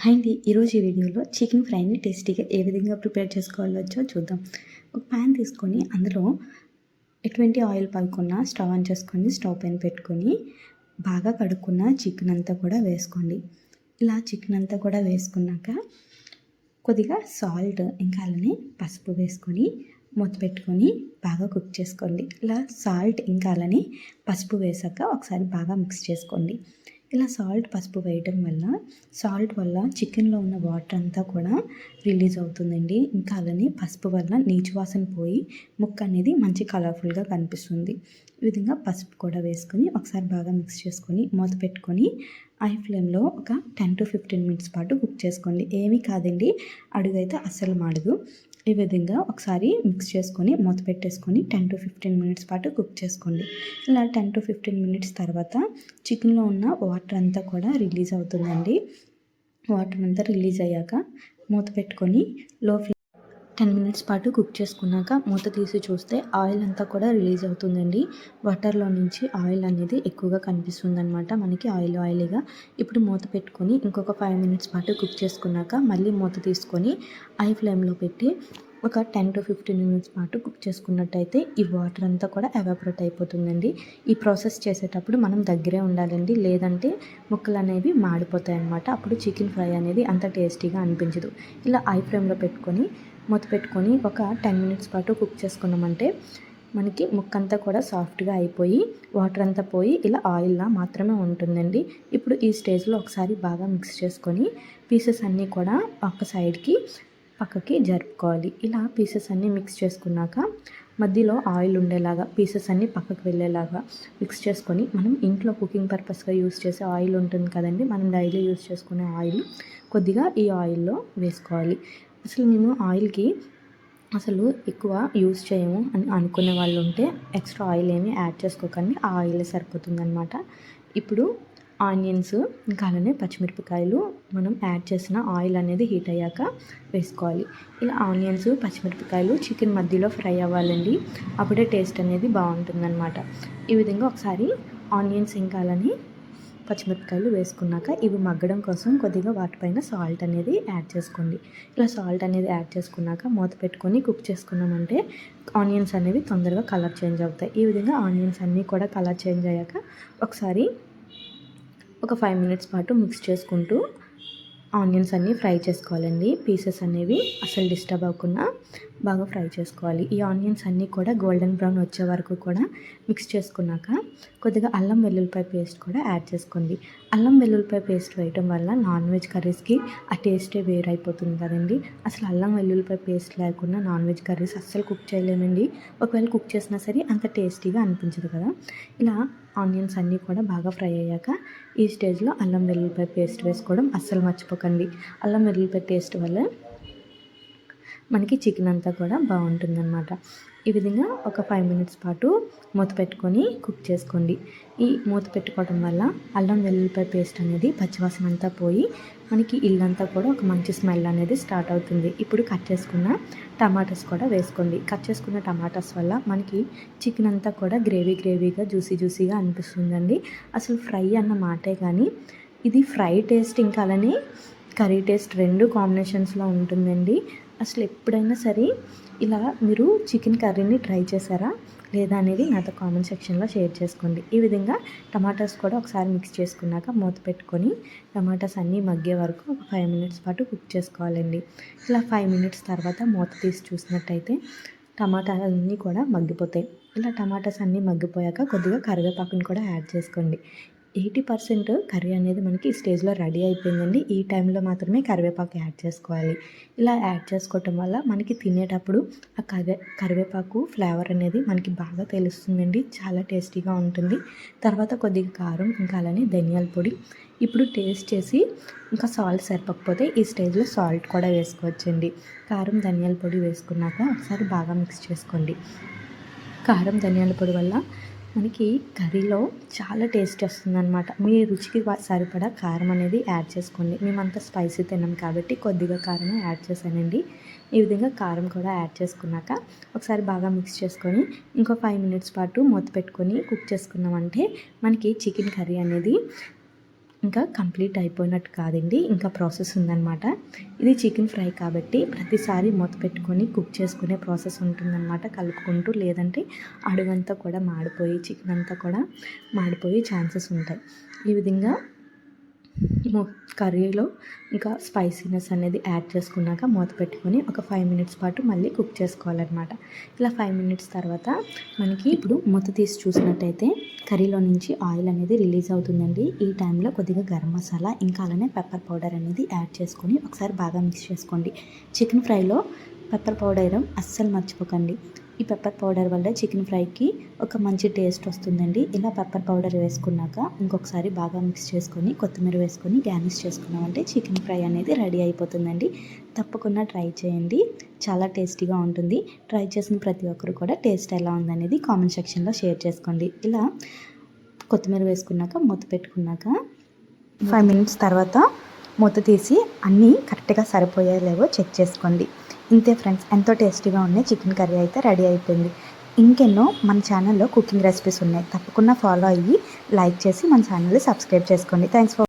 Hi ఈరోజు ఈ వీడియోలో చికెన్ ఫ్రైని టేస్టీగా ఏ విధంగా ప్రిపేర్ చేసుకోవాలో చూద్దాం. ఒక ప్యాన్ తీసుకొని అందులో ఎటువంటి ఆయిల్ పలుకున్నా స్టవ్ ఆన్ చేసుకొని స్టవ్ పైన పెట్టుకొని బాగా కడుక్కున్న చికెన్ అంతా కూడా వేసుకోండి. ఇలా చికెన్ అంతా కూడా వేసుకున్నాక కొద్దిగా సాల్ట్ ఇంకా అలానే పసుపు వేసుకొని మూత పెట్టుకొని బాగా కుక్ చేసుకోండి. ఇలా సాల్ట్ ఇంకా అలానే పసుపు వేసాక ఒకసారి బాగా మిక్స్ చేసుకోండి. ఇలా సాల్ట్ పసుపు వేయటం వల్ల సాల్ట్ వల్ల చికెన్లో ఉన్న వాటర్ అంతా కూడా రిలీజ్ అవుతుందండి. ఇంకా అలానే పసుపు వల్ల నీచు వాసన పోయి ముక్క అనేది మంచి కలర్ఫుల్గా కనిపిస్తుంది. ఈ విధంగా పసుపు కూడా వేసుకొని ఒకసారి బాగా మిక్స్ చేసుకొని మూత పెట్టుకొని ఐ ఫ్లేమ్లో ఒక టెన్ టు ఫిఫ్టీన్ మినిట్స్ పాటు కుక్ చేసుకోండి. ఏమీ కాదండి. అడుగైతే అస్సలు మాడదు. ఈ విధంగా ఒకసారి మిక్స్ చేసుకొని మూత పెట్టేసుకొని టెన్ టు ఫిఫ్టీన్ మినిట్స్ పాటు కుక్ చేసుకోండి. ఇలా టెన్ టు ఫిఫ్టీన్ మినిట్స్ తర్వాత చికెన్లో ఉన్న వాటర్ అంతా కూడా రిలీజ్ అవుతుందండి. వాటర్ అంతా రిలీజ్ అయ్యాక మూత పెట్టుకొని లో టెన్ మినిట్స్ పాటు కుక్ చేసుకున్నాక మూత తీసి చూస్తే ఆయిల్ అంతా కూడా రిలీజ్ అవుతుందండి. వాటర్లో నుంచి ఆయిల్ అనేది ఎక్కువగా కనిపిస్తుంది అనమాట మనకి ఆయిల్ ఆయిల్గా. ఇప్పుడు మూత పెట్టుకొని ఇంకొక ఫైవ్ మినిట్స్ పాటు కుక్ చేసుకున్నాక మళ్ళీ మూత తీసుకొని ఐ ఫ్లేమ్లో పెట్టి ఒక టెన్ టు ఫిఫ్టీన్ మినిట్స్ పాటు కుక్ చేసుకున్నట్టయితే ఈ వాటర్ అంతా కూడా ఎవాపరేట్ అయిపోతుందండి. ఈ ప్రాసెస్ చేసేటప్పుడు మనం దగ్గరే ఉండాలండి. లేదంటే ముక్కలు అనేవి మాడిపోతాయి అన్నమాట అప్పుడు చికెన్ ఫ్రై అనేది అంత టేస్టీగా అనిపించదు. ఇలా ఐ ఫ్లేమ్లో పెట్టుకొని మూత పెట్టుకొని ఒక టెన్ మినిట్స్ పాటు కుక్ చేసుకున్నామంటే మనకి ముక్కంతా కూడా సాఫ్ట్గా అయిపోయి వాటర్ అంతా పోయి ఇలా ఆయిల్లా మాత్రమే ఉంటుందండి. ఇప్పుడు ఈ స్టేజ్లో ఒకసారి బాగా మిక్స్ చేసుకొని పీసెస్ అన్నీ కూడా ఒక సైడ్కి పక్కకి జరుపుకోవాలి. ఇలా పీసెస్ అన్నీ మిక్స్ చేసుకున్నాక మధ్యలో ఆయిల్ ఉండేలాగా పీసెస్ అన్నీ పక్కకు వెళ్ళేలాగా మిక్స్ చేసుకొని మనం ఇంట్లో కుకింగ్ పర్పస్గా యూస్ చేసే ఆయిల్ ఉంటుంది కదండి మనం డైలీ యూస్ చేసుకునే ఆయిల్ కొద్దిగా ఈ ఆయిల్లో వేసుకోవాలి. అసలు మేము ఆయిల్కి అసలు ఎక్కువ యూస్ చేయము అని అనుకునే వాళ్ళు ఉంటే ఎక్స్ట్రా ఆయిల్ ఏమి యాడ్ చేసుకోకండి. ఆ ఆయిల్ సరిపోతుందనమాట ఇప్పుడు ఆనియన్స్ ఇంకా అలానే పచ్చిమిరపకాయలు మనం యాడ్ చేసిన ఆయిల్ అనేది హీట్ అయ్యాక వేసుకోవాలి. ఇలా ఆనియన్స్ పచ్చిమిరపకాయలు చికెన్ మధ్యలో ఫ్రై అవ్వాలండి. అప్పుడే టేస్ట్ అనేది బాగుంటుందన్నమాట. ఈ విధంగా ఒకసారి ఆనియన్స్ ఇంకా అలానే పచ్చిమిరపకాయలు వేసుకున్నాక ఇవి మగ్గడం కోసం కొద్దిగా వాటిపైన సాల్ట్ అనేది యాడ్ చేసుకోండి. ఇలా సాల్ట్ అనేది యాడ్ చేసుకున్నాక మూత పెట్టుకొని కుక్ చేసుకున్నామంటే ఆనియన్స్ అనేవి తొందరగా కలర్ చేంజ్ అవుతాయి. ఈ విధంగా ఆనియన్స్ అన్నీ కూడా కలర్ చేంజ్ అయ్యాక ఒకసారి ఒక ఫైవ్ మినిట్స్ పాటు మిక్స్ చేసుకుంటూ ఆనియన్స్ అన్నీ ఫ్రై చేసుకోవాలండి. పీసెస్ అనేవి అసలు డిస్టర్బ్ అవ్వకుండా బాగా ఫ్రై చేసుకోవాలి. ఈ ఆనియన్స్ అన్నీ కూడా గోల్డెన్ బ్రౌన్ వచ్చే వరకు కూడా మిక్స్ చేసుకున్నాక కొద్దిగా అల్లం వెల్లుల్లిపాయ పేస్ట్ కూడా యాడ్ చేసుకోండి. అల్లం వెల్లుల్లిపాయ పేస్ట్ వేయటం వల్ల నాన్ వెజ్ కర్రీస్కి ఆ టేస్టే వేరైపోతుంది కదండి. అసలు అల్లం వెల్లుల్లిపాయ పేస్ట్ లేకుండా నాన్ వెజ్ కర్రీస్ అస్సలు కుక్ చేయలేమండి. ఒకవేళ కుక్ చేసినా సరే అంత టేస్టీగా అనిపించదు కదా. ఇలా ఆనియన్స్ అన్నీ కూడా బాగా ఫ్రై అయ్యాక ఈ స్టేజ్లో అల్లం వెల్లుల్లిపాయ పేస్ట్ వేసుకోవడం అస్సలు మర్చిపోకండి. అల్లం వెల్లుల్లిపాయ టేస్ట్ వల్ల మనకి చికెన్ అంతా కూడా బాగుంటుందన్నమాట. ఈ విధంగా ఒక ఫైవ్ మినిట్స్ పాటు మూత పెట్టుకొని కుక్ చేసుకోండి. ఈ మూత పెట్టుకోవడం వల్ల అల్లం వెల్లుల్లిపాయ పేస్ట్ అనేది పచ్చివాసన అంతా పోయి మనకి ఇల్లంతా కూడా ఒక మంచి స్మెల్ అనేది స్టార్ట్ అవుతుంది. ఇప్పుడు కట్ చేసుకున్న టమాటాస్ కూడా వేసుకోండి. కట్ చేసుకున్న టమాటాస్ వల్ల మనకి చికెన్ అంతా కూడా గ్రేవీ గ్రేవీగా జ్యూసీ జ్యూసీగా అనిపిస్తుందండి. అసలు ఫ్రై అన్న మాటే కానీ ఇది ఫ్రై టేస్ట్ ఇంకా అలానే కర్రీ టేస్ట్ రెండు కాంబినేషన్స్లో ఉంటుందండి. అసలు ఎప్పుడైనా సరే ఇలా మీరు చికెన్ కర్రీని ట్రై చేశారా? లేదా అనేది నాతో కామెంట్ సెక్షన్లో షేర్ చేసుకోండి. ఈ విధంగా టమాటాస్ కూడా ఒకసారి మిక్స్ చేసుకున్నాక మూత పెట్టుకొని టమాటాస్ అన్నీ మగ్గే వరకు ఒక ఫైవ్ మినిట్స్ పాటు కుక్ చేసుకోవాలండి. ఇలా ఫైవ్ మినిట్స్ తర్వాత మూత తీసి చూసినట్టయితే టమాటాలన్నీ కూడా మగ్గిపోతాయి. ఇలా టమాటాస్ అన్నీ మగ్గిపోయాక కొద్దిగా కరివేపాకుని కూడా యాడ్ చేసుకోండి. ఎయిటీ పర్సెంట్ కర్రీ అనేది మనకి ఈ స్టేజ్లో రెడీ అయిపోయిందండి. ఈ టైంలో మాత్రమే కరివేపాకు యాడ్ చేసుకోవాలి. ఇలా యాడ్ చేసుకోవటం వల్ల మనకి తినేటప్పుడు ఆ కరివే కరివేపాకు ఫ్లేవర్ అనేది మనకి బాగా తెలుస్తుందండి. చాలా టేస్టీగా ఉంటుంది. తర్వాత కొద్దిగా కారం ఇంకా అలానే ధనియాల పొడి. ఇప్పుడు టేస్ట్ చేసి ఇంకా సాల్ట్ సరిపోకపోతే ఈ స్టేజ్లో సాల్ట్ కూడా వేసుకోవచ్చండి. కారం ధనియాల పొడి వేసుకున్నాక ఒకసారి బాగా మిక్స్ చేసుకోండి. కారం ధనియాల పొడి వల్ల మనకి కర్రీలో చాలా టేస్ట్ వస్తుంది అనమాట మీ రుచికి సరిపడా కారం అనేది యాడ్ చేసుకోండి. మేమంతా స్పైసీ తిన్నాం కాబట్టి కొద్దిగా కారం యాడ్ చేశానండి. ఈ విధంగా కారం కూడా యాడ్ చేసుకున్నాక ఒకసారి బాగా మిక్స్ చేసుకొని ఇంకో ఫైవ్ మినిట్స్ పాటు మూత పెట్టుకొని కుక్ చేసుకున్నామంటే మనకి చికెన్ కర్రీ అనేది ఇంకా కంప్లీట్ అయిపోయినట్టు కాదండి. ఇంకా ప్రాసెస్ ఉందన్నమాట. ఇది చికెన్ ఫ్రై కాబట్టి ప్రతిసారి మూత పెట్టుకొని కుక్ చేసుకునే ప్రాసెస్ ఉంటుందన్నమాట. కలుపుకుంటూ లేదంటే అడుగంతా కూడా మాడిపోయి చికెన్ అంతా కూడా మాడిపోయే ఛాన్సెస్ ఉంటాయి. ఈ విధంగా కర్రీలో ఇంకా స్పైసీనెస్ అనేది యాడ్ చేసుకున్నాక మూత పెట్టుకొని ఒక ఫైవ్ మినిట్స్ పాటు మళ్ళీ కుక్ చేసుకోవాలన్నమాట. ఇలా ఫైవ్ మినిట్స్ తర్వాత మనకి ఇప్పుడు మూత తీసి చూసినట్టయితే కర్రీలో నుంచి ఆయిల్ అనేది రిలీజ్ అవుతుందండి. ఈ టైంలో కొద్దిగా గరం మసాలా ఇంకా అలానే పెప్పర్ పౌడర్ అనేది యాడ్ చేసుకొని ఒకసారి బాగా మిక్స్ చేసుకోండి. చికెన్ ఫ్రైలో పెప్పర్ పౌడర్ అస్సలు మర్చిపోకండి. ఈ పెప్పర్ పౌడర్ వల్ల చికెన్ ఫ్రైకి ఒక మంచి టేస్ట్ వస్తుందండి. ఇలా పెప్పర్ పౌడర్ వేసుకున్నాక ఇంకొకసారి బాగా మిక్స్ చేసుకొని కొత్తిమీర వేసుకొని గార్నిష్ చేసుకున్నామంటే చికెన్ ఫ్రై అనేది రెడీ అయిపోతుందండి. తప్పకుండా ట్రై చేయండి. చాలా టేస్టీగా ఉంటుంది. ట్రై చేసిన ప్రతి ఒక్కరు కూడా టేస్ట్ ఎలా ఉందనేది కామెంట్ సెక్షన్లో షేర్ చేసుకోండి. ఇలా కొత్తిమీర వేసుకున్నాక మూత పెట్టుకున్నాక ఫైవ్ మినిట్స్ తర్వాత మూత తీసి అన్నీ కరెక్ట్గా సరిపోయాయో లేవో చెక్ చేసుకోండి. ఇంతే ఫ్రెండ్స్ ఎంతో టేస్టీగా ఉన్నాయి. చికెన్ కర్రీ అయితే రెడీ అయిపోయింది. ఇంకెన్నో మన ఛానల్లో కుకింగ్ రెసిపీస్ ఉన్నాయి. తప్పకుండా ఫాలో అయ్యి లైక్ చేసి మన ఛానల్ని సబ్స్క్రైబ్ చేసుకోండి. Thanks for